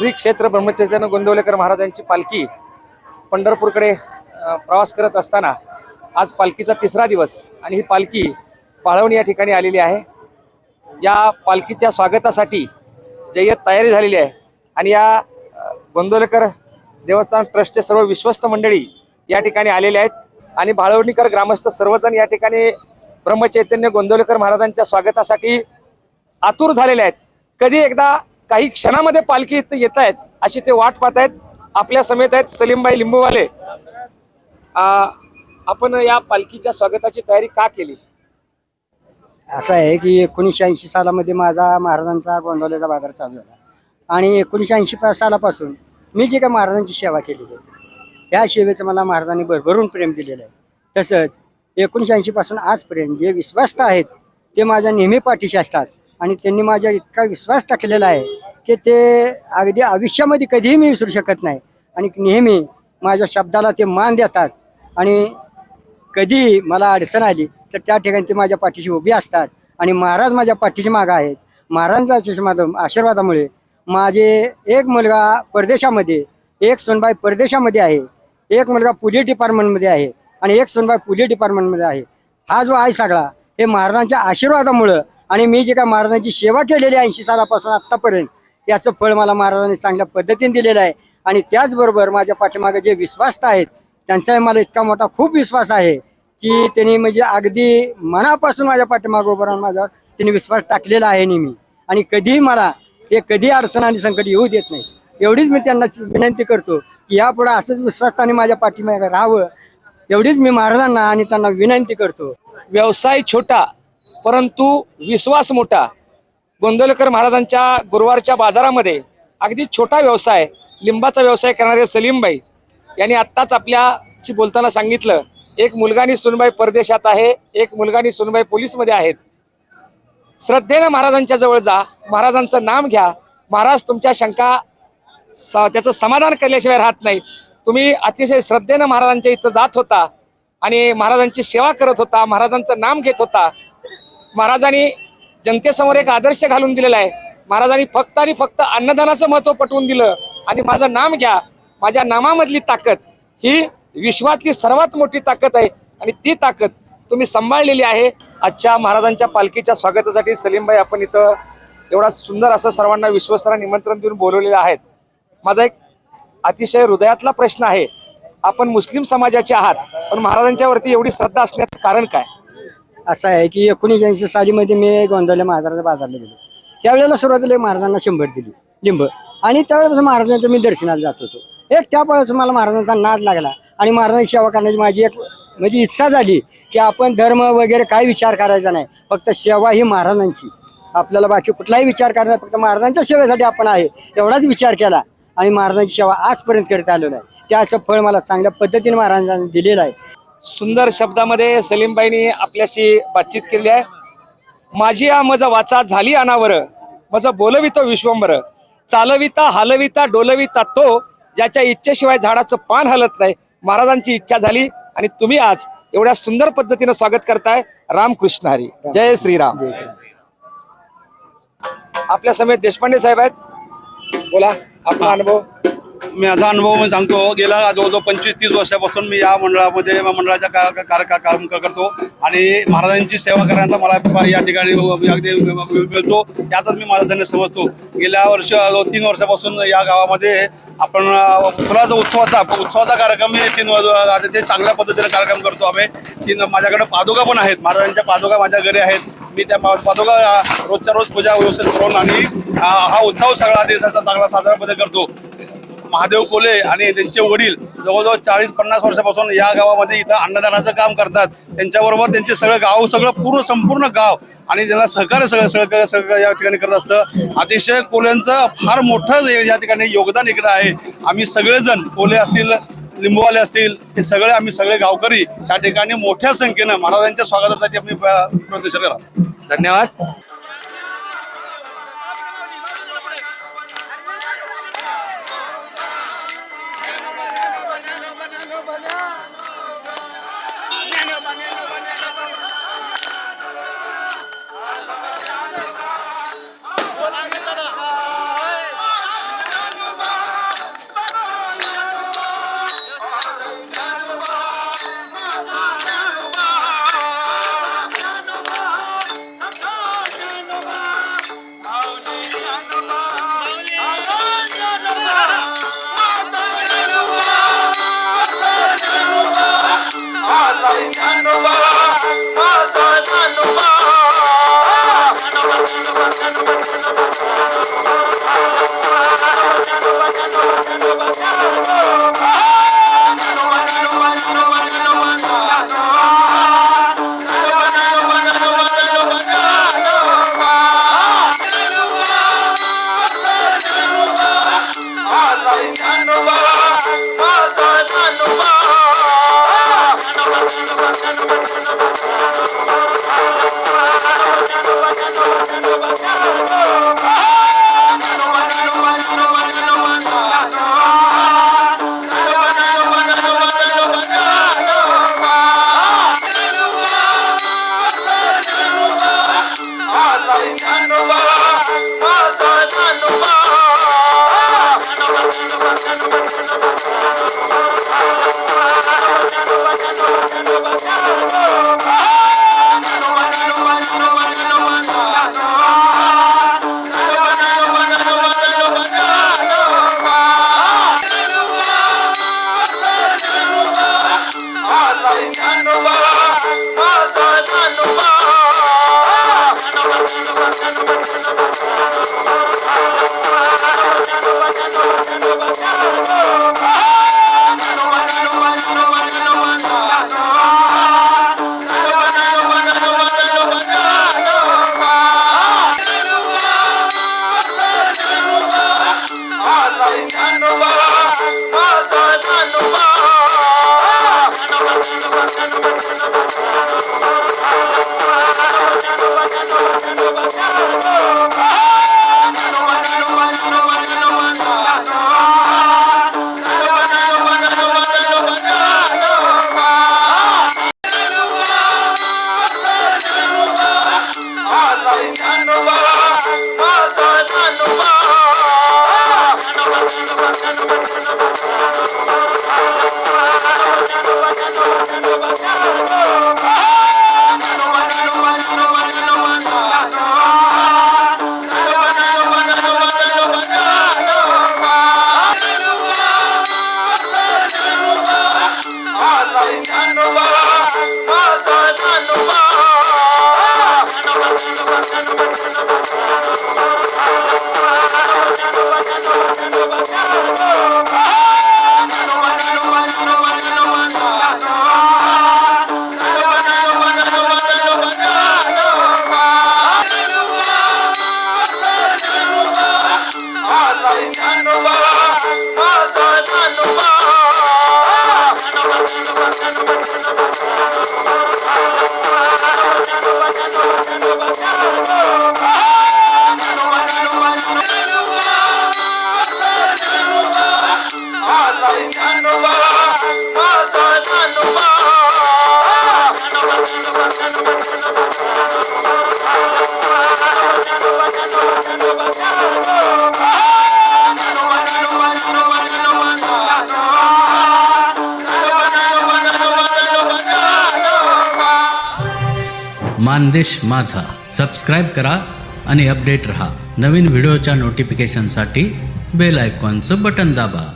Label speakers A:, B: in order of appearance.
A: श्री क्षेत्र ब्रह्मचैतन्य गोंदवलेकर महाराजांची पालखी पंढरपूरकडे प्रवास करत असताना आज पालखीचा तिसरा दिवस आणि ही पालखी पाळवणी या ठिकाणी आलेली आहे. या पालखीच्या स्वागतासाठी जय्यत तयारी झालेली आहे आणि या गोंदवलेकर देवस्थान ट्रस्टचे सर्व विश्वस्त मंडळी या ठिकाणी आलेले आहेत आणि भाळवणीकर ग्रामस्थ सर्वजण या ठिकाणी ब्रह्मचैतन्य गोंदवलेकर महाराजांच्या स्वागतासाठी आतुर झालेले आहेत. कधी एकदा काही क्षणामध्ये पालखी इथं येत आहेत अशी ते वाट पाहत आहेत. आपल्या समेत आहेत सलीमबाई लिंबूवाले. आपण या पालखीच्या स्वागताची तयारी का केली?
B: असं आहे की एकोणीसशे ऐंशी सालामध्ये माझा महाराजांचा गोंधवल्याचा बाजार चालू झाला. आणि एकोणीसशे ऐंशी सालापासून मी जे काय महाराजांची सेवा केलेली आहे त्या सेवेचं मला महाराजांनी भरभरून प्रेम दिलेलं आहे. तसंच एकोणीसशे ऐंशीपासून आजपर्यंत जे विश्वस्त आहेत ते माझ्या नेहमी पाठीशी असतात. आणि त्यांनी माझ्या इतका विश्वास टाकलेला आहे की ते अगदी आयुष्यामध्ये कधीही मी विसरू शकत नाही. आणि नेहमी माझ्या शब्दाला ते मान देतात. आणि कधी मला अडचण आली तर त्या ठिकाणी ते माझ्या पाठीशी उभी असतात. आणि महाराज माझ्या पाठीशी मागं आहेत. महाराजांच्या आशीर्वाद- आशीर्वादामुळे माझे एक मुलगा परदेशामध्ये एक सोनबाई परदेशामध्ये आहे. एक मुलगा पोलीस डिपार्टमेंटमध्ये आहे. आणि एक सोनबाई पोलीस डिपार्टमेंटमध्ये आहे. हा जो आहे सगळा हे महाराजांच्या आशीर्वादामुळं आणि मी जे काय महाराजांची सेवा केलेली आहे ऐंशी सालापासून आत्तापर्यंत याचं फळ मला महाराजांनी चांगल्या पद्धतीने दिलेलं आहे. आणि त्याचबरोबर माझ्या पाठीमागे जे विश्वास्त आहेत त्यांचाही मला इतका मोठा खूप विश्वास आहे की त्यांनी म्हणजे अगदी मनापासून माझ्या पाठीमागे उभं राहून माझ्यावर त्यांनी विश्वास टाकलेला आहे नेहमी. आणि कधीही मला ते कधी अडचण आणि संकट येऊ देत नाही. एवढीच मी त्यांना विनंती करतो की यापुढे असंच विश्वासाने माझ्या पाठीमागे राहावं एवढीच मी महाराजांना आणि त्यांना विनंती करतो.
A: व्यवसाय छोटा परंतु विश्वास मोठा. गोंदवलेकर महाराजांच्या गुरुवारच्या बाजारामध्ये अगदी छोटा व्यवसाय लिंबाचा व्यवसाय करणारे सलीमबाई यांनी आत्ताच आपल्याशी बोलताना सांगितलं एक मुलगानी सुनबाई परदेशात आहे एक मुलगानी सुनबाई पोलीसमध्ये आहेत. श्रद्धेनं महाराजांच्या जवळ जा महाराजांचं नाम घ्या महाराज तुमच्या शंका स त्याचं समाधान केल्याशिवाय राहत नाही तुम्ही अतिशय श्रद्धेनं महाराजांच्या इथं जात होता आणि महाराजांची सेवा करत होता महाराजांचं नाम घेत होता. महाराजांनी जनतेसमोर एक आदर्श घालून दिलेला आहे. महाराजांनी फक्त आणि फक्त अन्नदानाचं महत्त्व पटवून दिलं आणि माझं नाम घ्या. माझ्या नामामधली ताकद ही विश्वातली सर्वात मोठी ताकद आहे आणि ती ताकद तुम्ही सांभाळलेली आहे. आजच्या महाराजांच्या पालखीच्या स्वागतासाठी सलीमबाई आपण इथं एवढा सुंदर असं सर्वांना विश्वस्तांना निमंत्रण देऊन बोलवलेलं आहेत. माझा एक अतिशय हृदयातला प्रश्न आहे. आपण मुस्लिम समाजाचे आहात पण महाराजांच्या वरती एवढी श्रद्धा असण्याचं कारण काय?
B: असं आहे की एकोणीशे सालीमध्ये मी गोंधवल्या महाराजांच्या बाजारला गेलो. त्यावेळेला सुरुवातीला एक महाराजांना शंभर दिली लिंब. आणि त्यावेळेपासून महाराजांचं मी दर्शनाला जात होतो. एक त्यावेळेस मला महाराजांचा नाद लागला आणि महाराजांची सेवा करण्याची माझी एक म्हणजे इच्छा झाली की आपण धर्म वगैरे काही विचार करायचा नाही फक्त सेवा ही महाराजांची. आपल्याला बाकी कुठलाही विचार करणार फक्त महाराजांच्या सेवेसाठी आपण आहे एवढाच विचार केला आणि महाराजांची सेवा आजपर्यंत करत आलेलो आहे त्याचं फळ मला चांगल्या पद्धतीने महाराजांनी दिलेलं आहे.
A: सुंदर शब्दामध्ये सलीमबाईंनी आपल्याशी बातचीत केली आहे. माझी आ मज वाचा झाली अनावर मज बोलवितो विश्वंबर चालविता हलविता डोलविता तो ज्याच्या इच्छेशिवाय झाडाचं पान हलत नाही. महाराजांची इच्छा झाली आणि तुम्ही आज एवढ्या सुंदर पद्धतीनं स्वागत करताय. रामकृष्ण हरी. जय श्रीराम. आपल्या समेत देशपांडे साहेब आहेत. बोला आपला अनुभव.
C: माझा अनुभव मी सांगतो. गेला जवळजवळ पंचवीस तीस वर्षापासून मी या मंडळामध्ये मंडळाच्या का- का- कार्य का- काम करतो. आणि महाराजांची सेवा करण्याचा मला या ठिकाणी अगदी मिळतो. यातच मी माझा धन्य समजतो. गेल्या वर्ष तीन वर्षापासून या गावामध्ये आपण फुलाचा उत्सवाचा उत्सवाचा कार्यक्रम मी तीन ते चांगल्या पद्धतीने कार्यक्रम करतो आम्ही. तीन माझ्याकडे पादुका पण आहेत. महाराजांच्या पादुका माझ्या घरी आहेत. मी त्या पादुका रोजच्या रोज पूजा व्यवस्थित करून आणि हा उत्सव सगळा दिवसाचा चांगला साजरा करतो. महादेव कोले आणि त्यांचे वडील जवळजवळ चाळीस पन्नास वर्षापासून या गावामध्ये इथं अन्नदानाचं काम करतात. त्यांच्याबरोबर त्यांचे सगळं गाव सगळं पूर्ण संपूर्ण गाव आणि त्यांना सहकार्य सगळं सगळं सगळं या ठिकाणी करत असतं. अतिशय कोल्यांचं फार मोठं या ठिकाणी योगदान इकडं आहे. आम्ही सगळेजण कोले असतील लिंबूवाले असतील हे सगळे आम्ही सगळे गावकरी या ठिकाणी मोठ्या संख्येनं महाराजांच्या स्वागतासाठी आम्ही प्रदर्शन करा
A: धन्यवाद. Nobody. Thank you.
D: मानदेश माझा. सबस्क्राईब करा आणि अपडेट रहा. नवीन व्हिडिओच्या नोटिफिकेशनसाठी बेल आयकॉनचं बटन दाबा.